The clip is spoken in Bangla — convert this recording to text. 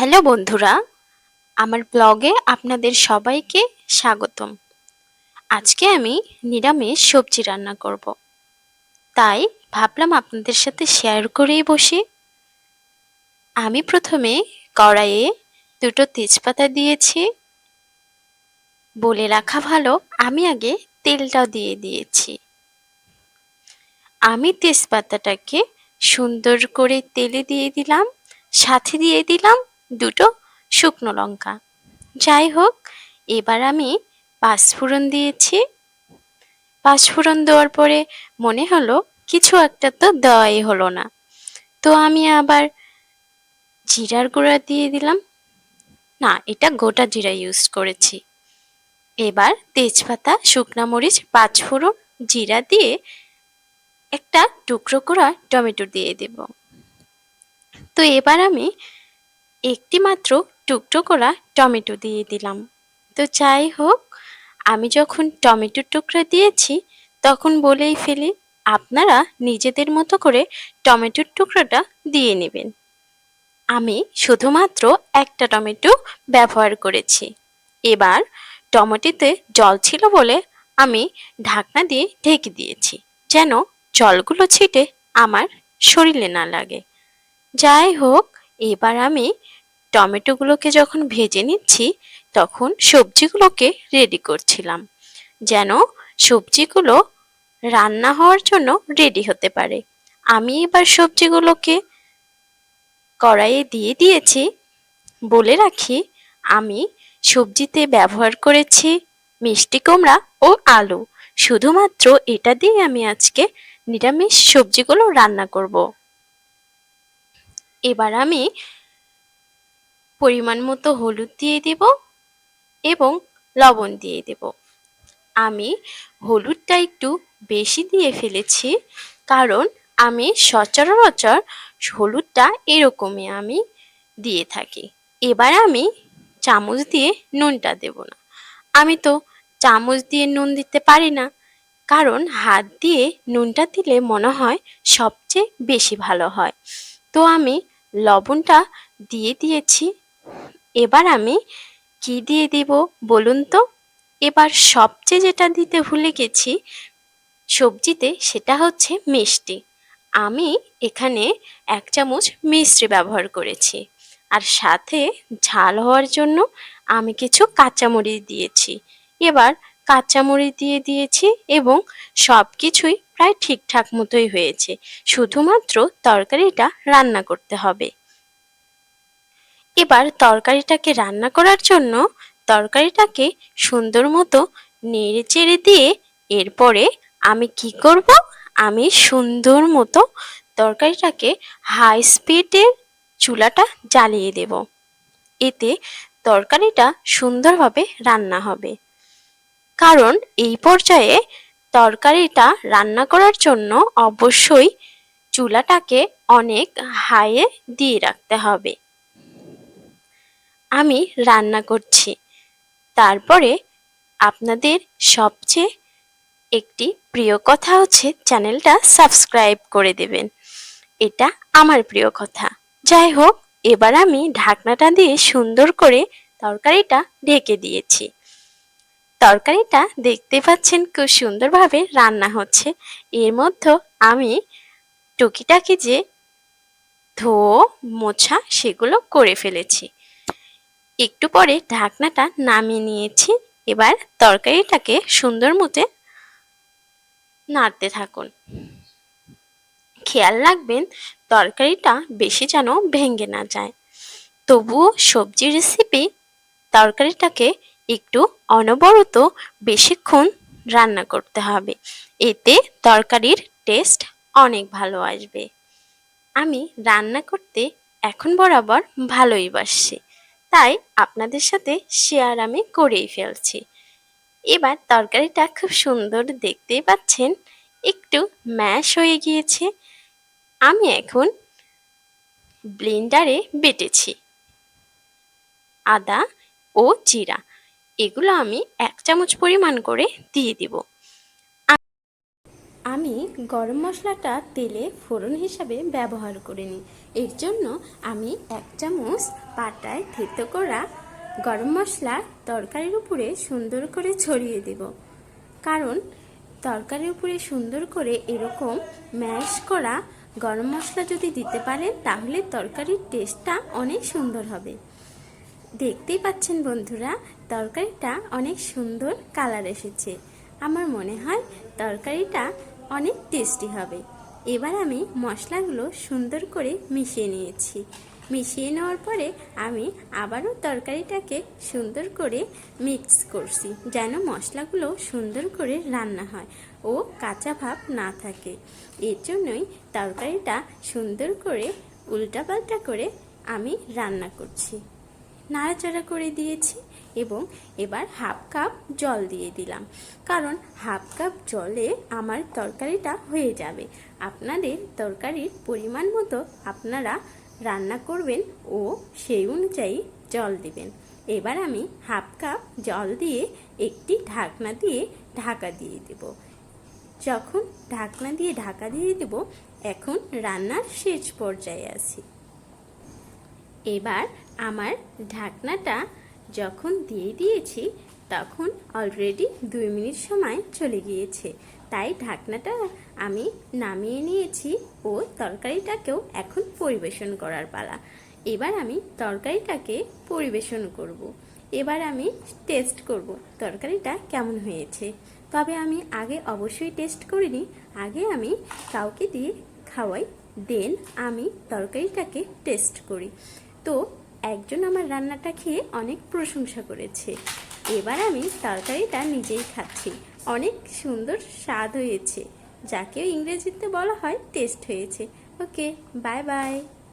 হ্যালো বন্ধুরা, আমার ব্লগে আপনাদের সবাইকে স্বাগতম। আজকে আমি নিরামিষ সবজি রান্না করব। তাই ভাবলাম আপনাদের সাথে শেয়ার করেই বসি। আমি প্রথমে কড়াইয়ে দুটো তেজপাতা দিয়েছি। বলে রাখা ভালো, আমি আগে তেলটাও দিয়ে দিয়েছি। আমি তেজপাতাটাকে সুন্দর করে তেলে দিয়ে দিলাম, সাথে দিয়ে দিলাম দুটো শুকনো লঙ্কা। যাই হোক, এবার আমি পাঁচফোড়ন দিয়েছি। পাঁচফোড়ন দেওয়ার পরে মনে হলো কিছু একটা তো দেওয়াই হলো না। তো আমি আবার জিরার গুঁড়া দিয়ে দিলাম। না, এটা গোটা জিরা ইউজ করেছি। এবার তেজপাতা, শুকনা মরিচ পাঁচফোড়ন জিরা দিয়ে একটা টুকরো করা টমেটো দিয়ে দেব। তো এবার আমি একটি মাত্র টুকরো করা টমেটো দিয়ে দিলাম। তো যাই হোক, আমি যখন টমেটোর টুকরা দিয়েছি, তখন বলেই ফেলি, আপনারা নিজেদের মতো করে টমেটোর টুকরোটা দিয়ে নেবেন। আমি শুধুমাত্র একটা টমেটো ব্যবহার করেছি। এবার টমেটোতে জল ছিল বলে আমি ঢাকনা দিয়ে ঢেকে দিয়েছি, যেন জলগুলো ছিটে আমার শরীরে না লাগে। যাই হোক এবার আমি টমেটোগুলোকে যখন ভেজে নিচ্ছি, তখন সবজিগুলোকে রেডি করছিলাম, যেন সবজিগুলো রান্না হওয়ার জন্য রেডি হতে পারে। আমি এবার সবজিগুলোকে কড়াইয়ে দিয়ে দিয়েছি। বলে রাখি, আমি সবজিতে ব্যবহার করেছি মিষ্টি কুমড়া ও আলু। শুধুমাত্র এটা দিয়ে আমি আজকে নিরামিষ সবজিগুলো রান্না করব। এবার আমি পরিমাণ মতো হলুদ দিয়ে দেব এবং লবণ দিয়ে দেব। আমি হলুদটা একটু বেশি দিয়ে ফেলেছি কারণ আমি সচরাচর হলুদটা এরকমই আমি দিয়ে থাকি। এবার আমি চামচ দিয়ে নুনটা দেব না। আমি তো চামচ দিয়ে নুন দিতে পারি না, কারণ হাত দিয়ে নুনটা দিলে মনে হয় সবচেয়ে বেশি ভালো হয়। তো আমি লবণটা দিয়ে দিয়েছি। এবার আমি কি দিয়ে দিব বলুন তো? এবার সবচেয়ে যেটা দিতে ভুলে গেছি সবজিতে সেটা হচ্ছে মিষ্টি। আমি এখানে এক চামচ মিষ্টি ব্যবহার করেছি। আর সাথে ঝাল হওয়ার জন্য আমি কিছু কাঁচামরিচ দিয়েছি। এবার কাঁচামরিচ দিয়ে দিয়েছি এবং সব কিছুই প্রায় ঠিকঠাক মতোই হয়েছে। শুধুমাত্র তরকারিটা রান্না করতে হবে। এবার তরকারিটাকে রান্না করার জন্য তরকারিটাকে সুন্দর মতো নেড়ে চেড়ে দিয়ে এরপরে আমি কি করব? আমি সুন্দর মতো তরকারিটাকে হাই স্পিডের চুলাটা জ্বালিয়ে দেব। এতে তরকারিটা সুন্দরভাবে রান্না হবে। কারণ এই পর্যায়ে তরকারিটা রান্না করার জন্য অবশ্যই চুলাটাকে অনেক হাইয়ে দিয়ে রাখতে হবে। আমি রান্না করছি। তারপরে আপনাদের সবচেয়ে একটি প্রিয় কথা হচ্ছে চ্যানেলটা সাবস্ক্রাইব করে দেবেন। এটা আমার প্রিয় কথা। যাই হোক, এবার আমি ঢাকনাটা দিয়ে সুন্দর করে তরকারিটা ঢেকে দিয়েছি। তরকারিটা দেখতে পাচ্ছেন খুব সুন্দরভাবে রান্না হচ্ছে। এর মধ্যে আমি টুকিটাকি যে ধোয়া, মোছা সেগুলো করে ফেলেছি। একটু পরে ঢাকনাটা নামিয়ে নিয়েছি। এবার তরকারিটাকে সুন্দর মতে নাড়তে থাকুন। খেয়াল রাখবেন, তরকারিটা বেশি যেন ভেঙে না যায়। তবুও সবজি রেসিপি তরকারিটাকে একটু অনবরত বেশিক্ষণ রান্না করতে হবে। এতে তরকারির টেস্ট অনেক ভালো আসবে। আমি রান্না করতে এখন বরাবর ভালোই বাসছি। তাই আপনাদের সাথে শেয়ার আমি করেই ফেলছি। এবার তরকারিটা খুব সুন্দর দেখতেই পাচ্ছেন, একটু ম্যাশ হয়ে গিয়েছে। আমি এখন ব্লেন্ডারে বেটেছি। আদা ও জিরা। এগুলো আমি এক চামচ পরিমাণ করে দিয়ে দিব। আমি গরম মশলাটা তেলে ফোড়ন হিসাবে ব্যবহার করে নিই। এর জন্য আমি এক চামচ পাটায় থেতো করা গরম মশলা তরকারির উপরে সুন্দর করে ছড়িয়ে দেব। কারণ তরকারির উপরে সুন্দর করে এরকম ম্যাশ করা গরম মশলা যদি দিতে পারেন, তাহলে তরকারির টেস্টটা অনেক সুন্দর হবে। দেখতেই পাচ্ছেন বন্ধুরা, তরকারিটা অনেক সুন্দর কালার এসেছে। আমার মনে হয় তরকারিটা অনেক টেস্টি হবে। এবার আমি মশলাগুলো সুন্দর করে মিশিয়ে নিয়েছি। মিশিয়ে নেওয়ার পরে আমি আবারও তরকারিটাকে সুন্দর করে মিক্স করছি, যেন মশলাগুলো সুন্দর করে রান্না হয় ও কাঁচা ভাব না থাকে। এর জন্যই তরকারিটা সুন্দর করে উল্টাপাল্টা করে আমি রান্না করছি। নাড়াচাড়া করে দিয়েছি এবং এবার হাফ কাপ জল দিয়ে দিলাম। কারণ হাফ কাপ জলে আমার তরকারিটা হয়ে যাবে। আপনাদের তরকারির পরিমাণ মতো আপনারা রান্না করবেন ও সেই অনুযায়ী জল দিবেন। এবার আমি হাফ কাপ জল দিয়ে একটি ঢাকনা দিয়ে ঢাকা দিয়ে দেব। যখন ঢাকনা দিয়ে ঢাকা দিয়ে দেব, এখন রান্নার শেষ পর্যায়ে আছি। এবার আমার ঢাকনাটা যখন দিয়ে দিয়েছি, তখন অলরেডি দুই মিনিট সময় চলে গিয়েছে। তাই ঢাকনাটা আমি নামিয়ে নিয়েছি ও তরকারিটাকেও এখন পরিবেশন করার পালা। এবার আমি তরকারিটাকে পরিবেশন করব। এবার আমি টেস্ট করব তরকারিটা কেমন হয়েছে। তবে আমি আগে অবশ্যই টেস্ট করিনি, আগে আমি কাউকে দিয়ে খাওয়াই দেন আমি তরকারিটাকে টেস্ট করি। তো একজন আমার রান্নাটা খেয়ে অনেক প্রশংসা করেছে। এবার আমি তরকারিটা নিজেই খাচ্ছি। অনেক সুন্দর স্বাদ হয়েছে। যাকেও ইংরেজিতে বলা হয় টেস্ট হয়েছে। Okay bye bye